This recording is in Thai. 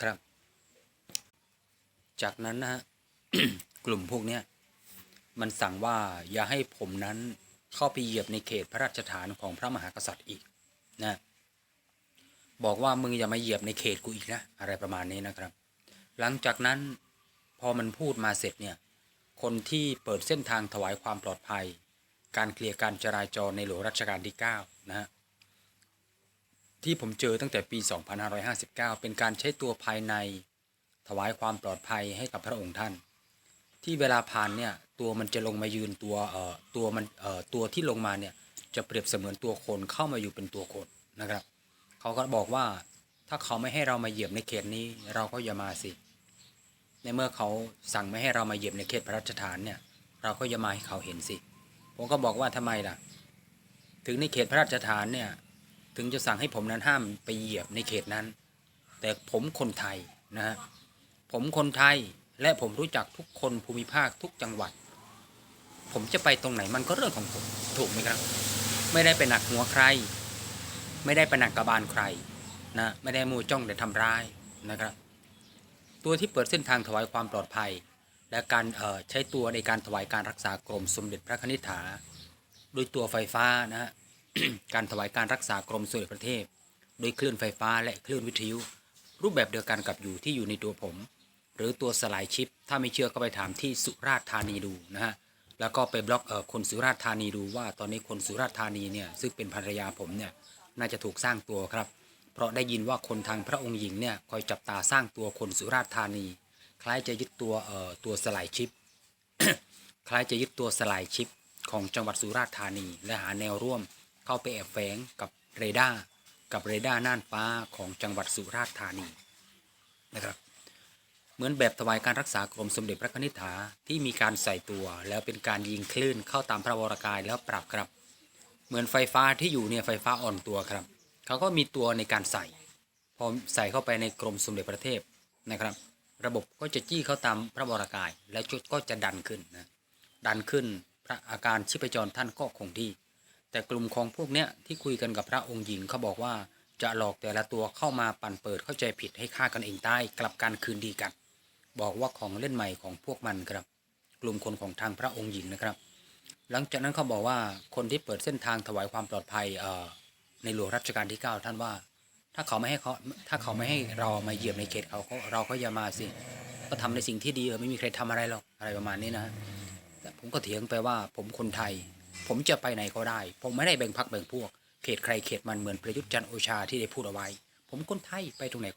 ครับ จากนั้นนะฮะกลุ่มพวกเนี้ยมันสั่งว่าอย่าให้ผมนั้นเข้าไปเหยียบในเขตพระราชฐานของพระมหากษัตริย์อีกนะบอกว่ามึงอย่ามาเหยียบในเขตกูอีกนะ อะไรประมาณนี้นะครับ หลังจากนั้นพอมันพูดมาเสร็จเนี่ย คนที่เปิดเส้นทางถวายความปลอดภัย การเคลียร์การจราจรในหลวงรัชกาลที่ 9 นะฮะ ที่ผมเจอตั้งแต่ปี 2559 เป็นการใช้ตัวภายใน ถวายความปลอดภัยให้กับพระองค์ท่าน ที่เวลาผ่านเนี่ยตัวมันจะลงมายืนตัวเอ่อตัวมันเอ่อตัวที่ลงมาเนี่ยจะเปรียบเสมือนตัวคนเข้ามาอยู่เป็นตัวคนนะครับ เขาก็บอกว่าถ้าเขาไม่ให้เรามาเหยียบในเขตนี้เราก็อย่ามาสิในเมื่อเขาสั่งไม่ให้เรามาเหยียบในเขตพระราชฐานเนี่ยเราก็อย่ามาให้เขาเห็นสิ ผมก็บอกว่าทำไมล่ะ ถึงในเขตพระราชฐานเนี่ย ถึงจะสั่งให้ผมนั้นห้ามไปเหยียบในเขตนั้น แต่ผมคนไทยนะฮะผมคนไทยและผมรู้จักทุกคนภูมิภาคทุกจังหวัด ผมจะไปตรงไหนมันก็เรื่องของผมถูกไหมครับ ไม่ได้ไปหนักหัวใคร ไม่ได้ไปหนักกระบาลใครนะไม่ได้มูจ้องแต่ทำร้ายนะครับ ตัวที่เปิดเส้นทางถวายความปลอดภัย และการใช้ตัวในการถวายการรักษากรมสมเด็จพระคณิษฐาโดยตัวไฟฟ้านะฮะ การถวายการรักษากรมสมเด็จพระเทพโดยคลื่นไฟฟ้าและคลื่นวิทยุ รูปแบบเดียวกันกับอยู่ที่อยู่ในตัวผม หรือตัวสลายชิป ถ้าไม่เชื่อก็ไปถามที่สุราษฎร์ธานีดูนะฮะแล้วก็ไปบล็อกเอ่อคนสุราษฎร์ธานีดูว่าตอนนี้คนสุราษฎร์ธานีเนี่ยซึ่งเป็นภรรยาผมเนี่ยน่าจะถูกสร้างตัวครับ เพราะได้ยินว่าคนทางพระองค์หญิงเนี่ยคอยจับตาสร้างตัวคนสุราษฎร์ธานี คล้ายจะยึดตัวเอ่อตัวสลายชิป คล้ายจะยึดตัวสลายชิป ของจังหวัดสุราษฎร์ธานี และหาแนวร่วม เข้าไปแอบแฝงกับเรดาร์กับเรดาร์น่านฟ้าของจังหวัดสุราษฎร์ธานีนะครับเหมือนแบบถวายการรักษากรมสมเด็จพระนิธิฐาที่มีการใส่ตัว แล้วเป็นการยิงคลื่นเข้าตามพระวรกายแล้วปรับครับ เหมือนไฟฟ้าที่อยู่เนี่ยไฟฟ้าอ่อนตัวครับเขาก็มีตัวในการใส่ พอใส่เข้าไปในกรมสมเด็จพระเทพนะครับ ระบบก็จะจี้เข้าตามพระวรากาย และจุดก็จะดันขึ้นนะดันขึ้นพระอาการชีพจรท่านก็คงที่ แต่กลุ่มของพวกเนี้ยที่คุยกันกับพระองค์หญิงเขาบอกว่าจะหลอกแต่ละตัวเข้ามาปั่นเปิดเข้าใจผิดให้ฆ่ากันเองตายกลับการคืนดีกัน บอกว่าของเล่นใหม่ของพวกมันครับ กลุ่มคนของทางพระองค์หญิงนะครับ หลังจากนั้นเขาบอกว่าคนที่เปิดเส้นทางถวายความปลอดภัยเอ่อในหลวงรัชกาลที่ 9 ท่านว่า ถ้าเขาไม่ให้เขาถ้าเขาไม่ให้เรามาเหยียบในเขตเขาเราก็อย่ามาสิก็ทำในสิ่งที่ดีเออไม่มีใครทำอะไรหรอกอะไรประมาณนี้นะแต่ผมก็เถียงไปว่าผมคนไทย ผมจะไปไหนก็ได้ ผมไม่ได้แบ่งพักแบ่งพวก เขตใครเขตมันเหมือนประยุทธ์จันโอชาที่ได้พูดเอาไว้ ผมคนไทยไปตรงไหน